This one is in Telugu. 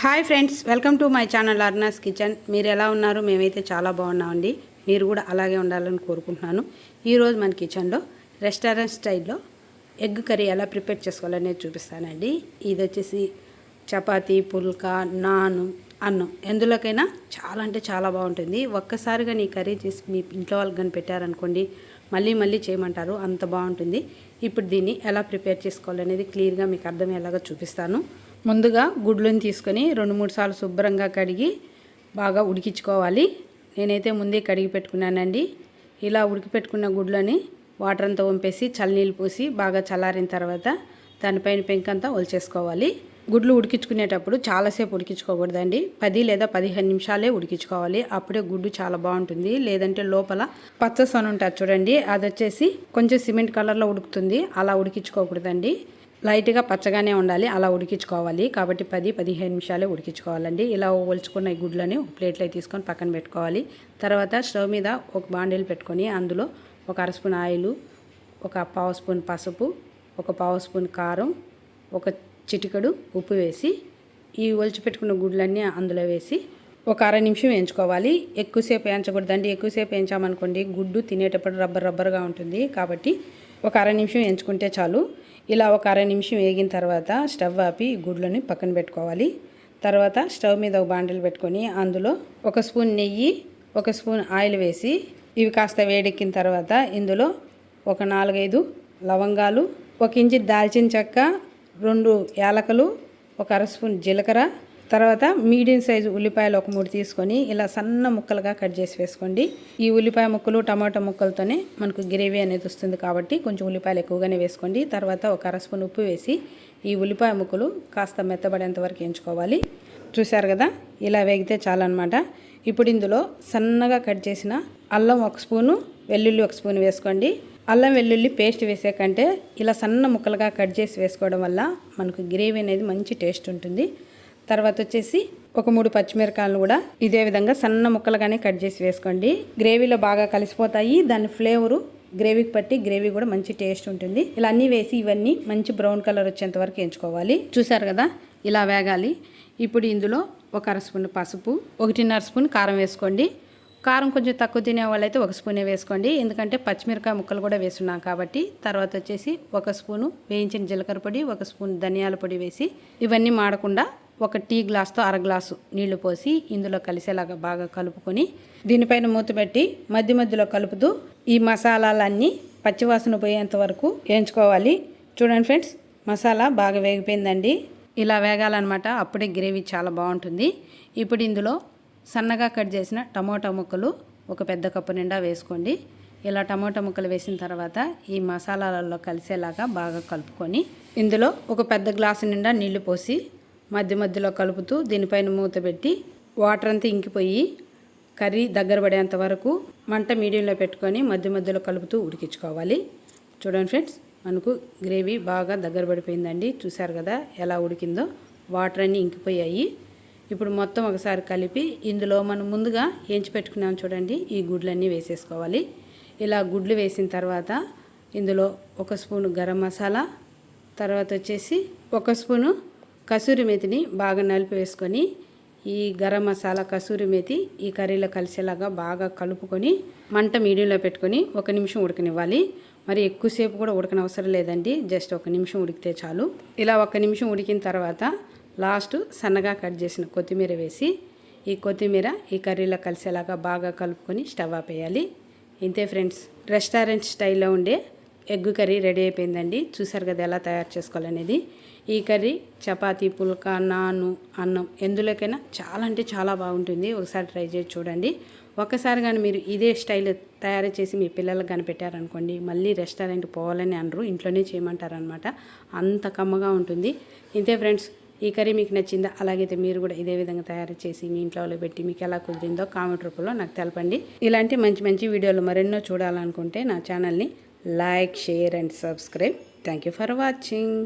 Hi friends welcome to my channel Arna's kitchen. మీరు ఎలా ఉన్నారు? మేమైతే చాలా బాగున్నామండి. మీరు కూడా అలాగే ఉండాలని కోరుకుంటున్నాను. ఈరోజు మన కిచెన్లో రెస్టారెంట్ స్టైల్లో ఎగ్ కర్రీ ఎలా ప్రిపేర్ చేసుకోవాలనేది చూపిస్తానండి. ఇది వచ్చేసి చపాతి పుల్కా నాన్ అన్నం. ఎందులోకైనా చాలా అంటే చాలా బాగుంటుంది. ఒక్కసారిగా నీ కర్రీ చేసి మీ ఇంట్లో వాళ్ళకి కానీ పెట్టారనుకోండి మళ్ళీ మళ్ళీ చేయమంటారు. అంత బాగుంటుంది. ఇప్పుడు దీన్ని ఎలా ప్రిపేర్ చేసుకోవాలనేది క్లియర్గా మీకు అర్థమయ్యేలాగా చూపిస్తాను. ముందుగా గుడ్లను తీసుకొని రెండు మూడు సార్లు శుభ్రంగా కడిగి బాగా ఉడికించుకోవాలి. నేనైతే ముందే కడిగి పెట్టుకున్నానండి. ఇలా ఉడికిపెట్టుకున్న గుడ్లని వాటర్ అంతా వంపేసి చల్లనీళ్ళు పోసి బాగా చల్లారిన తర్వాత దానిపైన పెంకంతా ఒలిచేసుకోవాలి. గుడ్లు ఉడికించుకునేటప్పుడు చాలాసేపు ఉడికించుకోకూడదండి. పది లేదా పదిహేను నిమిషాలే ఉడికించుకోవాలి. అప్పుడే గుడ్డు చాలా బాగుంటుంది. లేదంటే లోపల పచ్చ సొన ఉంటుంది చూడండి. అది వచ్చేసి కొంచెం సిమెంట్ కలర్లో ఉడుకుతుంది. అలా ఉడికించుకోకూడదండి. లైట్గా పచ్చగానే ఉండాలి. అలా ఉడికించుకోవాలి. కాబట్టి పది పదిహేను నిమిషాలే ఉడికించుకోవాలండి. ఇలా ఒలుచుకున్న ఈ గుడ్లని ఒక ప్లేట్లో తీసుకొని పక్కన పెట్టుకోవాలి. తర్వాత స్టవ్ మీద ఒక బాండీలు పెట్టుకొని అందులో ఒక అర స్పూన్ ఆయిల్ ఒక పావు స్పూన్ పసుపు ఒక పావు స్పూన్ కారం ఒక చిటికడు ఉప్పు వేసి ఈ ఒలిచి పెట్టుకున్న గుడ్లన్నీ అందులో వేసి ఒక అర నిమిషం వేయించుకోవాలి. ఎక్కువసేపు వేయించకూడదండి. ఎక్కువసేపు వేయించామనుకోండి గుడ్డు తినేటప్పుడు రబ్బర్ రబ్బర్గా ఉంటుంది. కాబట్టి ఒక అర నిమిషం వేయించుకుంటే చాలు. ఇలా ఒక అర నిమిషం వేగిన తర్వాత స్టవ్ ఆపి గుడ్లని పక్కన పెట్టుకోవాలి. తర్వాత స్టవ్ మీద ఒక బాండలు పెట్టుకొని అందులో ఒక స్పూన్ నెయ్యి ఒక స్పూన్ ఆయిల్ వేసి ఇవి కాస్త వేడెక్కిన తర్వాత ఇందులో ఒక నాలుగైదు లవంగాలు ఒక ఇంచి దాల్చిన చెక్క రెండు యాలకలు ఒక అర స్పూన్ జీలకర్ర తర్వాత మీడియం సైజు ఉల్లిపాయలు ఒక మూడు తీసుకొని ఇలా సన్న ముక్కలుగా కట్ చేసి వేసుకోండి. ఈ ఉల్లిపాయ ముక్కలు టమాటా ముక్కలతోనే మనకు గ్రేవీ అనేది వస్తుంది కాబట్టి కొంచెం ఉల్లిపాయలు ఎక్కువగానే వేసుకోండి. తర్వాత ఒక అర స్పూన్ ఉప్పు వేసి ఈ ఉల్లిపాయ ముక్కలు కాస్త మెత్తబడేంత వరకు ఎంచుకోవాలి. చూశారు కదా? ఇలా వేగితే చాలన్నమాట. ఇప్పుడు ఇందులో సన్నగా కట్ చేసిన అల్లం ఒక స్పూను వెల్లుల్లి ఒక స్పూన్ వేసుకోండి. అల్లం వెల్లుల్లి పేస్ట్ వేసే కంటే ఇలా సన్న ముక్కలుగా కట్ చేసి వేసుకోవడం వల్ల మనకు గ్రేవీ అనేది మంచి టేస్ట్ ఉంటుంది. తర్వాత వచ్చేసి ఒక మూడు పచ్చిమిరకాయలు కూడా ఇదే విధంగా సన్న ముక్కలుగానే కట్ చేసి వేసుకోండి. గ్రేవీలో బాగా కలిసిపోతాయి. దాని ఫ్లేవరు గ్రేవీకి పట్టి గ్రేవీ కూడా మంచి టేస్ట్ ఉంటుంది. ఇలా అన్నీ వేసి ఇవన్నీ మంచి బ్రౌన్ కలర్ వచ్చేంత వరకు ఎంచుకోవాలి చూసారు కదా? ఇలా వేగాలి. ఇప్పుడు ఇందులో ఒక అర స్పూన్ పసుపు ఒకటిన్నర స్పూన్ కారం వేసుకోండి. కారం కొంచెం తక్కువ తినే వాళ్ళైతే ఒక స్పూనే వేసుకోండి. ఎందుకంటే పచ్చిమిరకాయ ముక్కలు కూడా వేస్తున్నాం కాబట్టి. తర్వాత వచ్చేసి ఒక స్పూను వేయించిన జీలకర్ర పొడి ఒక స్పూన్ ధనియాల పొడి వేసి ఇవన్నీ మాడకుండా ఒక టీ గ్లాస్తో అర గ్లాసు నీళ్ళు పోసి ఇందులో కలిసేలాగా బాగా కలుపుకొని దీనిపైన మూత పెట్టి మధ్య మధ్యలో కలుపుతూ ఈ మసాలాలన్నీ పచ్చివాసన పోయేంత వరకు వేయించుకోవాలి. చూడండి ఫ్రెండ్స్ మసాలా బాగా వేగిపోయిందండి. ఇలా వేగాలన్నమాట. అప్పుడే గ్రేవీ చాలా బాగుంటుంది. ఇప్పుడు ఇందులో సన్నగా కట్ చేసిన టమోటా ముక్కలు ఒక పెద్ద కప్పు నిండా వేసుకోండి. ఇలా టమోటా ముక్కలు వేసిన తర్వాత ఈ మసాలాలలో కలిసేలాగా బాగా కలుపుకొని ఇందులో ఒక పెద్ద గ్లాసు నిండా నీళ్ళు పోసి మధ్య మధ్యలో కలుపుతూ దీనిపైన మూత పెట్టి వాటర్ అంతా ఇంకిపోయి కర్రీ దగ్గర పడేంత వరకు మంట మీడియంలో పెట్టుకొని మధ్య మధ్యలో కలుపుతూ ఉడికించుకోవాలి. చూడండి ఫ్రెండ్స్ మనకు గ్రేవీ బాగా దగ్గర పడిపోయిందండి. చూసారు కదా ఎలా ఉడికిందో? వాటర్ అన్నీ ఇంకిపోయాయి. ఇప్పుడు మొత్తం ఒకసారి కలిపి ఇందులో మనం ముందుగా ఏంచి పెట్టుకున్నాం చూడండి ఈ గుడ్లన్నీ వేసేసుకోవాలి. ఇలా గుడ్లు వేసిన తర్వాత ఇందులో ఒక స్పూను గరం మసాలా తర్వాత వచ్చేసి ఒక స్పూను కసూరి మెతిని బాగా నలిపి వేసుకొని ఈ గరం మసాలా కసూరి మెతి ఈ కర్రీలో కలిసేలాగా బాగా కలుపుకొని మంట మీడియంలో పెట్టుకొని ఒక నిమిషం ఉడకనివ్వాలి. మరి ఎక్కువసేపు కూడా ఉడకనవసరం లేదండి. జస్ట్ ఒక నిమిషం ఉడికితే చాలు. ఇలా ఒక నిమిషం ఉడికిన తర్వాత లాస్ట్ సన్నగా కట్ చేసిన కొత్తిమీర వేసి ఈ కొత్తిమీర ఈ కర్రీలో కలిసేలాగా బాగా కలుపుకొని స్టవ్ ఆపేయాలి ఇంతే ఫ్రెండ్స్ రెస్టారెంట్ స్టైల్లో ఉండే ఎగ్ కర్రీ రెడీ అయిపోయిందండి. చూసారు కదా ఎలా తయారు చేసుకోవాలనేది. ఈ కర్రీ చపాతీ పుల్కా నాను అన్నం ఎందులోకైనా చాలా అంటే చాలా బాగుంటుంది. ఒకసారి ట్రై చేసి చూడండి. ఒక్కసారి కానీ మీరు ఇదే స్టైల్ తయారు చేసి మీ పిల్లలకు కనిపెట్టారనుకోండి మళ్ళీ రెస్టారెంట్ పోవాలని అనరు ఇంట్లోనే చేయమంటారనమాట. అంత కమ్మగా ఉంటుంది. ఇంతే ఫ్రెండ్స్ ఈ కర్రీ మీకు నచ్చిందా? అలాగైతే మీరు కూడా ఇదే విధంగా తయారు చేసి మీ ఇంట్లో పెట్టి మీకు ఎలా కుదిరిందో కామెంట్ రూపంలో నాకు తెలపండి. ఇలాంటి మంచి మంచి వీడియోలు మరెన్నో చూడాలనుకుంటే నా ఛానల్ని like share and subscribe. Thank you for watching.